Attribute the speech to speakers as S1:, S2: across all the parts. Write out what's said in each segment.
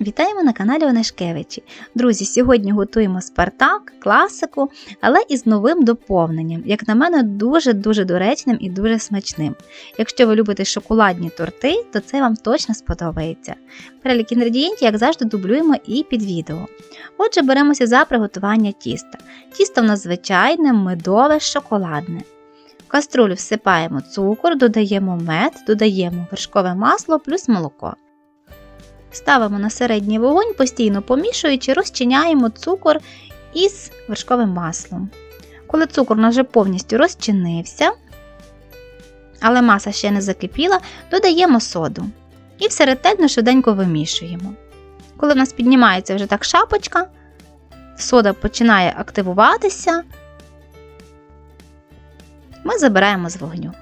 S1: Вітаємо на каналі Онешкевичі. Друзі, сьогодні готуємо Спартак, класику, але із новим доповненням, як на мене, дуже-дуже доречним і дуже смачним. Якщо ви любите шоколадні торти, то це вам точно сподобається. Перелік інгредієнтів, як завжди, дублюємо і під відео. Отже, беремося за приготування тіста. Тісто в нас звичайне, медове, шоколадне. В каструлю всипаємо цукор, додаємо мед, додаємо вершкове масло плюс молоко. Ставимо на середній вогонь, постійно помішуючи, розчиняємо цукор із вершковим маслом. Коли цукор у нас вже повністю розчинився, але маса ще не закипіла, додаємо соду і все ретельно швиденько вимішуємо. Коли в нас піднімається вже так шапочка, сода починає активуватися, ми забираємо з вогню.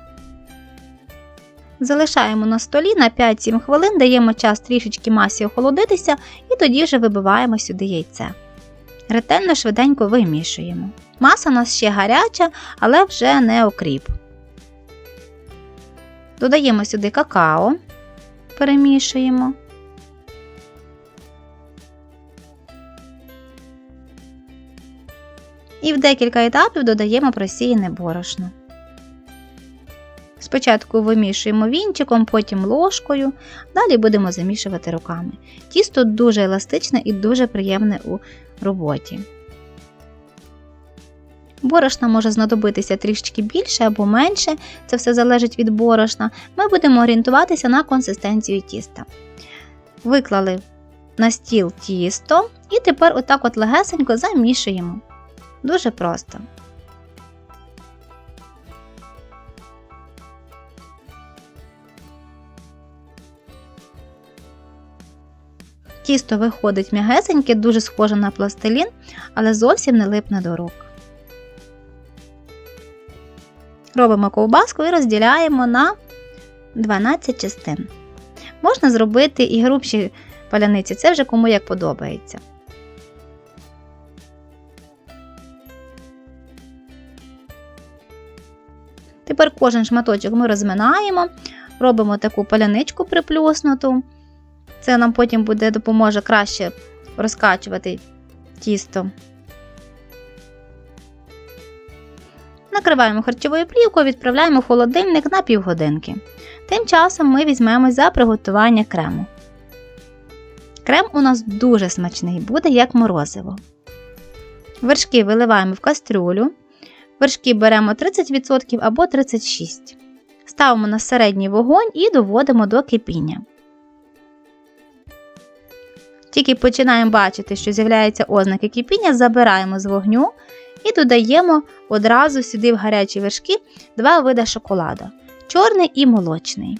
S1: Залишаємо на столі на 5-7 хвилин, даємо час трішечки масі охолодитися і тоді вже вибиваємо сюди яйце. Ретельно швиденько вимішуємо. Маса у нас ще гаряча, але вже не окріп. Додаємо сюди какао, перемішуємо. І в декілька етапів додаємо просіяне борошно. Спочатку вимішуємо вінчиком, потім ложкою, далі будемо замішувати руками. Тісто дуже еластичне і дуже приємне у роботі. Борошна може знадобитися трішки більше або менше, це все залежить від борошна. Ми будемо орієнтуватися на консистенцію тіста. Виклали на стіл тісто і тепер отак от легесенько замішуємо. Дуже просто. Тісто виходить м'ягесеньке, дуже схоже на пластилін, але зовсім не липне до рук. Робимо ковбаску і розділяємо на 12 частин. Можна зробити і грубші паляниці, це вже кому як подобається. Тепер кожен шматочок ми розминаємо, робимо таку паляничку приплюснуту. Це нам потім буде допоможе краще розкачувати тісто. Накриваємо харчовою плівкою, відправляємо в холодильник на півгодинки. Тим часом ми візьмемось за приготування крему. Крем у нас дуже смачний, буде як морозиво. Вершки виливаємо в кастрюлю. Вершки беремо 30% або 36%. Ставимо на середній вогонь і доводимо до кипіння. Тільки починаємо бачити, що з'являються ознаки кипіння, забираємо з вогню і додаємо одразу сюди в гарячі вершки два види шоколаду чорний і молочний.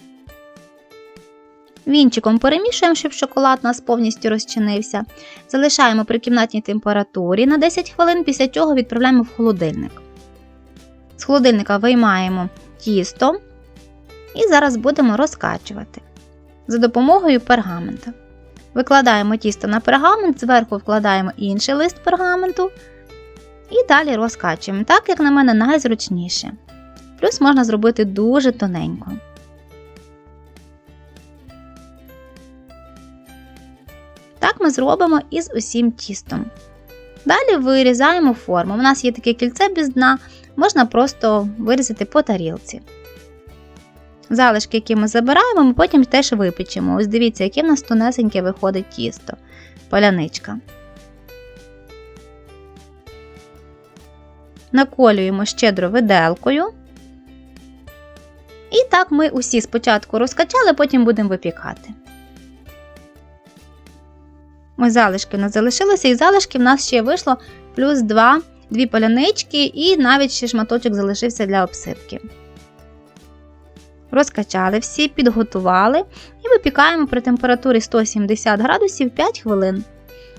S1: Вінчиком перемішуємо, щоб шоколад у нас повністю розчинився. Залишаємо при кімнатній температурі на 10 хвилин, після чого відправляємо в холодильник. З холодильника виймаємо тісто і зараз будемо розкачувати за допомогою пергамента. Викладаємо тісто на пергамент, зверху вкладаємо інший лист пергаменту і далі розкачуємо, так, як на мене, найзручніше. Плюс можна зробити дуже тоненько. Так ми зробимо із усім тістом. Далі вирізаємо форму. У нас є таке кільце без дна, можна просто вирізати по тарілці. Залишки, які ми забираємо, ми потім теж випечемо. Ось дивіться, яке в нас тонесеньке виходить тісто, поляничка. Наколюємо щедро виделкою. І так ми усі спочатку розкачали, потім будемо випікати. Ось залишки в нас залишилися, і залишки в нас ще вийшло плюс 2, дві полянички, і навіть ще шматочок залишився для обсипки. Розкачали всі, підготували і випікаємо при температурі 170 градусів 5 хвилин.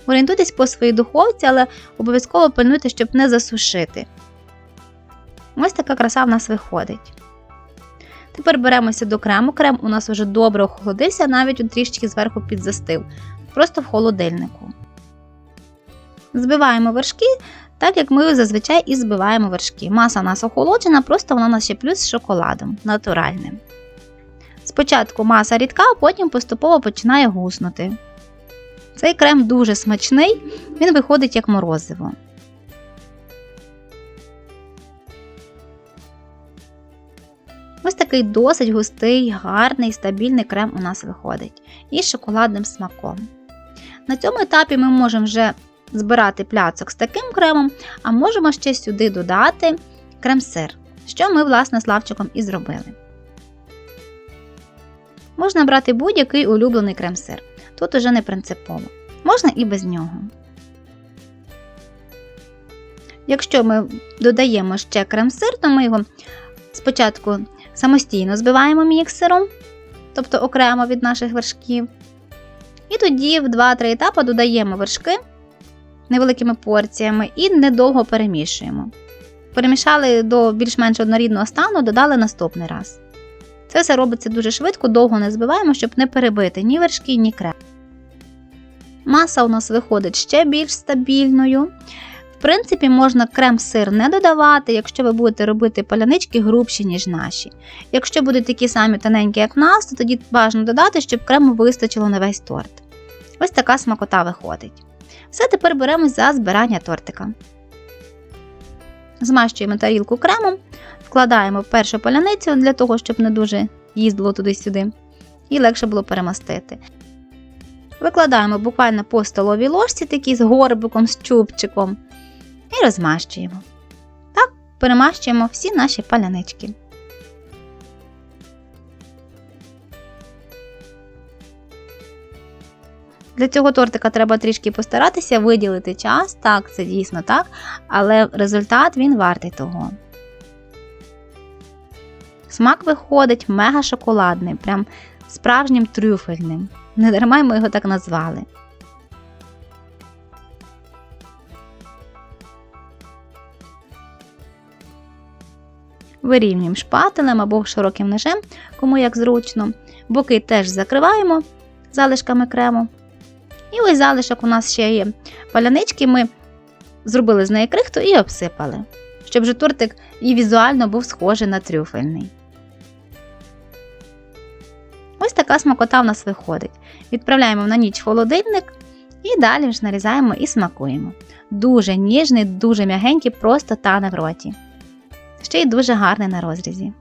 S1: Орієнтуйтесь по своїй духовці, але обов'язково пильнуйте, щоб не засушити. Ось така краса в нас виходить. Тепер беремося до крему. Крем у нас вже добре охолодився, навіть трішки зверху підзастив, просто в холодильнику. Збиваємо вершки, так як ми зазвичай і збиваємо вершки. Маса у нас охолоджена, просто вона у нас ще плюс з шоколадом натуральним. Спочатку маса рідка, а потім поступово починає гуснути. Цей крем дуже смачний, він виходить як морозиво. Ось такий досить густий, гарний, стабільний крем у нас виходить. І з шоколадним смаком. На цьому етапі ми можемо вже збирати пляцок з таким кремом, а можемо ще сюди додати крем-сир, що ми, власне, з лавчиком і зробили. Можна брати будь-який улюблений крем-сир. Тут уже не принципово. Можна і без нього. Якщо ми додаємо ще крем-сир, то ми його спочатку самостійно збиваємо міксером, тобто окремо від наших вершків. І тоді в 2-3 етапи додаємо вершки невеликими порціями і недовго перемішуємо. Перемішали до більш-менш однорідного стану, додали наступний раз. Це все робиться дуже швидко, довго не збиваємо, щоб не перебити ні вершки, ні крем. Маса у нас виходить ще більш стабільною. В принципі, можна крем-сир не додавати, якщо ви будете робити палянички грубші, ніж наші. Якщо будуть такі самі тоненькі, як в нас, то тоді бажано додати, щоб крему вистачило на весь торт. Ось така смакота виходить. Все тепер беремось за збирання тортика. Змащуємо тарілку кремом, вкладаємо першу паляницю для того, щоб не дуже їздило туди-сюди, і легше було перемастити. Викладаємо буквально по столовій ложці, такі з горбиком, з чубчиком, і розмащуємо. Так, перемащуємо всі наші палянички. Для цього тортика треба трішки постаратися виділити час, так, це дійсно так, але результат він вартий того. Смак виходить мега шоколадний, прям справжнім трюфельним. Не дарма ми його так назвали. Вирівнюємо шпателем або широким ножем, кому як зручно. Боки теж закриваємо залишками крему. І ось залишок у нас ще є палянички, ми зробили з неї крихту і обсипали, щоб же тортик і візуально був схожий на трюфельний. Ось така смакота в нас виходить. Відправляємо на ніч в холодильник і далі ж нарізаємо і смакуємо. Дуже ніжний, дуже м'ягенький, просто тане в роті. Ще й дуже гарний на розрізі.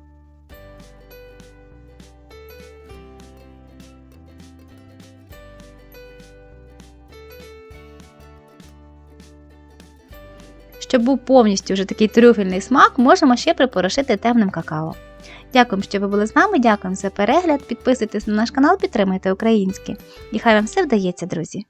S1: Щоб був повністю вже такий трюфельний смак, можемо ще припорошити темним какао. Дякуємо, що ви були з нами, дякуємо за перегляд. Підписуйтесь на наш канал, підтримайте українське. І хай вам все вдається, друзі!